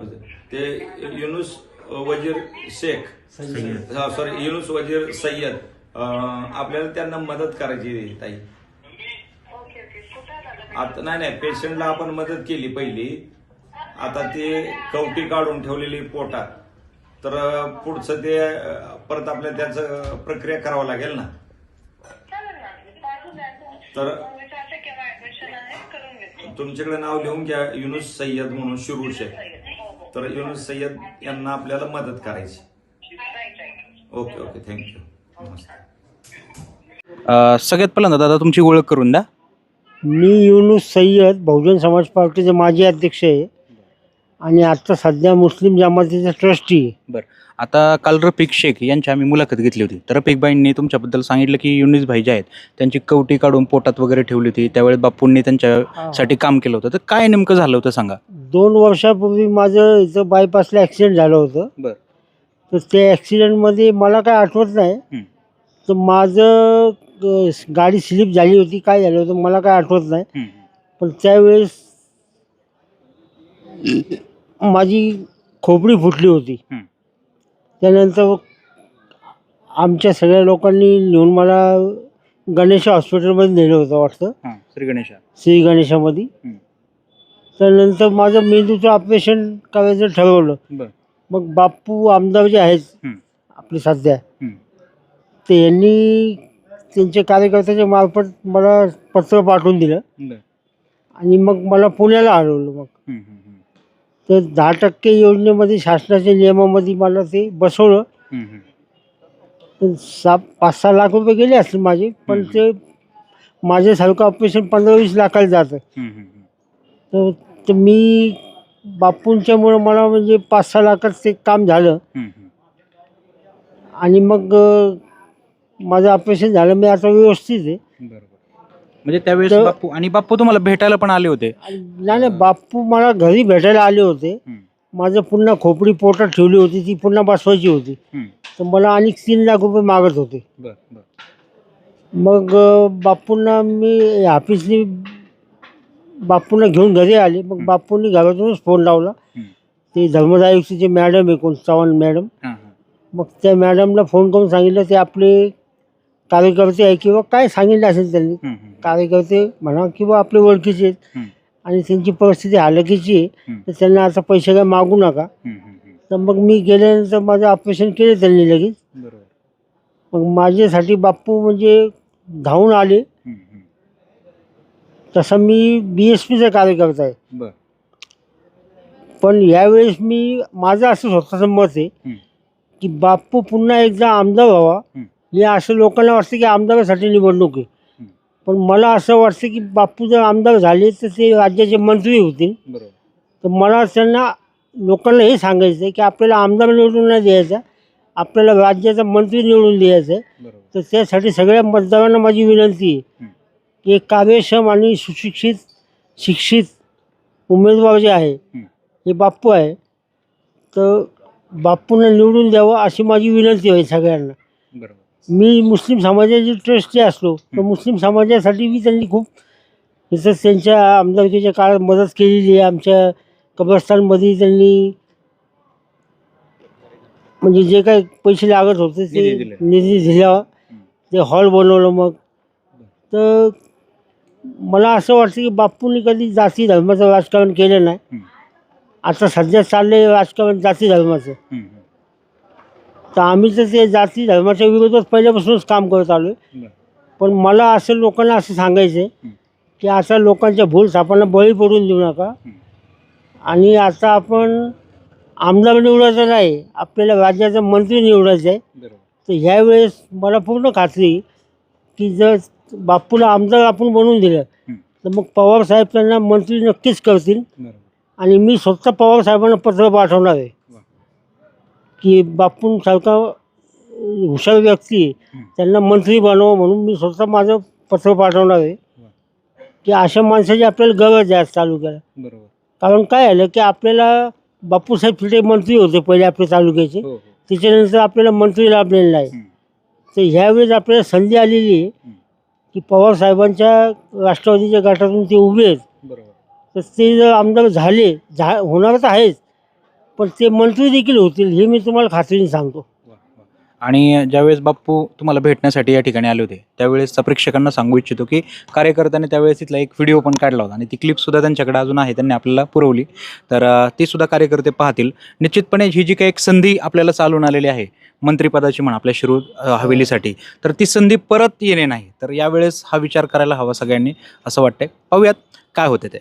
ते युनुस वजीर शेख सॉरी युनुस वजीर सय्यद आपल्याला त्यांना मदत करायची ताई. आता नाही नाही पेशंटला आपण मदत केली पहिली. आता ते कवटी काढून ठेवलेली पोटात. तर पुढचं ते परत आपल्याला त्याचं प्रक्रिया करावं लागेल ना? तर- तुमच्याकडे नाव लिहून घ्या युनुस सय्यद म्हणून शिरूर शेख. तर युनुस सय्यद यांना आपल्याला मदत करायची. ओके ओके थँक्यू नमस्कार. अ, सगळ्यात पहिल्यांदा दादा तुमची ओळख करून द्या. मी युनुस सय्यद बहुजन समाज पार्टीचे माजी अध्यक्ष आहे. आणि आता सध्या मुस्लिम जमातीचा ट्रस्टी. बरं. आता काल रफिक शेख यांची आम्ही मुलाखत घेतली होती. तर रफिक बाईंनी तुमच्याबद्दल सांगितलं की युनिस भाई जे आहेत त्यांची कवटी काढून पोटात वगैरे ठेवली होती. त्यावेळेस बापूंनी त्यांच्यासाठी काम केलं होतं. तर काय नेमकं झालं होतं सांगा? दोन वर्षापूर्वी माझं इथं बायपासला ॲक्सिडेंट झालं होतं. बरं. तर त्या ॲक्सिडेंटमध्ये मला काय आठवत नाही. तर माझं अ, गाडी स्लिप झाली होती काय झालं होतं मला काय आठवत नाही. पण त्यावेळेस माझी खोपडी फुटली होती हं. त्यानंतर आमच्या सगळ्या लोकांनी नेऊन मला गणेश हॉस्पिटलमध्ये नेलं होतं वाटतं हां श्री गणेशा श्री गणेशामध्ये हं. त्यानंतर माझं मेंदूचं ऑपरेशन करायचं ठरवलं बरं मग बाप्पू आमदार जे आहेत हं. आपले सध्या हं. ते यांनी त्यांच्या कार्यकर्त्याच्या मार्फत मला पत्र पाठवून दिलं बरं आणि मग मला पुण्याला हलवलं मग. तर दहा टक्के योजनेमध्ये शासनाच्या नियमामध्ये मला ते बसवलं हम्म. तर सा पाच सहा लाख रुपये गेले असतील माझे पण. ते माझ्यासारखं ऑपरेशन पंधरा वीस लाखाला जातं हम्म, हम्म, हम्म. तर तर मी बापूंच्यामुळं मला म्हणजे पाच सहा लाखात ते काम झालं हम्म, हम्म. आणि मग अ, माझं ऑपरेशन झालं मी आता व्यवस्थित आहे बरं बरं म्हणजे त्यावेळेस तर- बापू आणि बापू तुम्हाला भेटायला पण आले होते. आणि नाही नाही बापू मला घरी भेटायला आले होते. हम्म, माझं पुन्हा खोपडी पोटात ठेवली होती ती पुन्हा बसवायची होती. हम्म. तर मला आणि तीन लाख रुपये मागत होते. बरं बरं. मग अ, बापूंना मी ऑफिसनी बापूंना घेऊन घरी आले. मग बापूंनी घरातूनच फोन लावला. हम्म. ते धर्मदायुक्तीचे मॅडम आहे कोण चव्हाण मॅडम. हां हां. मग त्या मॅडमला फोन करून सांगितलं ते आपले कार्यकर्ते आहे किंवा काय सांगितलं असेल त्यांनी. कार्यकर्ते म्हणा किंवा आपले ओळखीचे आहेत. आणि त्यांची परिस्थिती हालकीची आहे. तर त्यांना आता पैसे काय मागू नका. तर मग मी गेल्यानंतर माझं ऑपरेशन केलं त्यांनी लगेच मग माझ्यासाठी बाप्पू म्हणजे धावून आले. तसं मी बी एस पीचा कार्यकर्ता आहे पण यावेळेस मी माझं असं स्वतःचं मत आहे. की बाप्पू पुन्हा एकदा आमदार व्हावा. हे असं लोकांना वाटतं की आमदारासाठी निवडणूक आहे. पण मला असं वाटतं की बाप्पू जर आमदार झाले तर ते राज्याचे मंत्री होतील. तर मला त्यांना लोकांना हे सांगायचं आहे की आपल्याला आमदार निवडून नाही द्यायचा. आपल्याला राज्याचा मंत्री निवडून द्यायचा आहे तर त्यासाठी सगळ्या मतदारांना माझी विनंती आहे. की एक कार्यक्षम आणि सुशिक्षित शिक्षित उमेदवार जे आहे हं. हे बाप्पू आहे. तर बाप्पूंना निवडून द्यावं अशी माझी विनंती आहे सगळ्यांना. बरोबर. मी मुस्लिम समाजाची ट्रस्टी असलो तर. मुस्लिम समाजासाठी मी त्यांनी खूप तसं त्यांच्या आमदारकीच्या काळात मदत केलेली आहे आमच्या कब्रस्तानमध्ये त्यांनी म्हणजे जे काही पैसे लागत होते ते निधी दिले. निधी दिला ते हॉल बनवलं मग तर मला असं वाटतं की बापूंनी कधी जाती धर्माचं राजकारण केलं नाही. आता सध्या चाललंय राजकारण जाती धर्माचं हम्म, हम्म. तर आम्ही तर ते जाती धर्माच्या विरोधात पहिल्यापासूनच काम करत आलो बरं पण मला असं लोकांना असं सांगायचं आहे. की आता लोकांच्या भूल सापांना बळी पडून देऊ नका. आणि आता आपण आमदार निवडायचा नाही आपल्याला राज्याचा मंत्री निवडायचा आहे तर ह्यावेळेस मला पूर्ण खात्री आहे की जर बापूला आमदार आपण बनवून दिलं. तर मग पवारसाहेब त्यांना मंत्री नक्कीच करतील आणि मी स्वतः पवारसाहेबांना पत्र पाठवणार आहे. की बापूंसारखा हुशार व्यक्ती. त्यांना मंत्री बनव म्हणून मी स्वतः माझं पत्र पाठवणार आहे. की अशा माणसाची आपल्याला गरज आहे आज तालुक्याला. बरोबर. कारण काय झालं की आपल्याला बापूसाहेब फिटे मंत्री होते पहिले आपल्या तालुक्याचे. हो हो. त्याच्यानंतर आपल्याला मंत्री लाभलेलं नाही. हम्म. तर ह्यावेळेस आपल्याला संधी आलेली आहे. की पवारसाहेबांच्या राष्ट्रवादीच्या गटातून ते उभे आहेत. बरोबर. तर ते जर आमदार झाले झा होणार तर आहेच. पण ते मंत्री देखील होतील हे मी तुम्हाला खात्रीने सांगतो. आणि ज्यावेळेस बाप्पू तुम्हाला भेटण्यासाठी या ठिकाणी आले होते त्यावेळेस प्रेक्षकांना सांगू इच्छितो की कार्यकर्त्यांनी त्यावेळेस तिथला एक व्हिडिओ पण काढला होता आणि ती क्लिपसुद्धा त्यांच्याकडे अजून आहे त्यांनी आपल्याला पुरवली. तर ती सुद्धा कार्यकर्ते पाहतील. निश्चितपणे ही जी काही एक संधी आपल्याला चालून आलेली आहे मंत्रिपदाची म्हणा आपल्या शिरूर हवेलीसाठी तर ती संधी परत येणे नाही. तर यावेळेस हा विचार करायला हवा सगळ्यांनी असं वाटतंय. पाहूयात काय होते ते.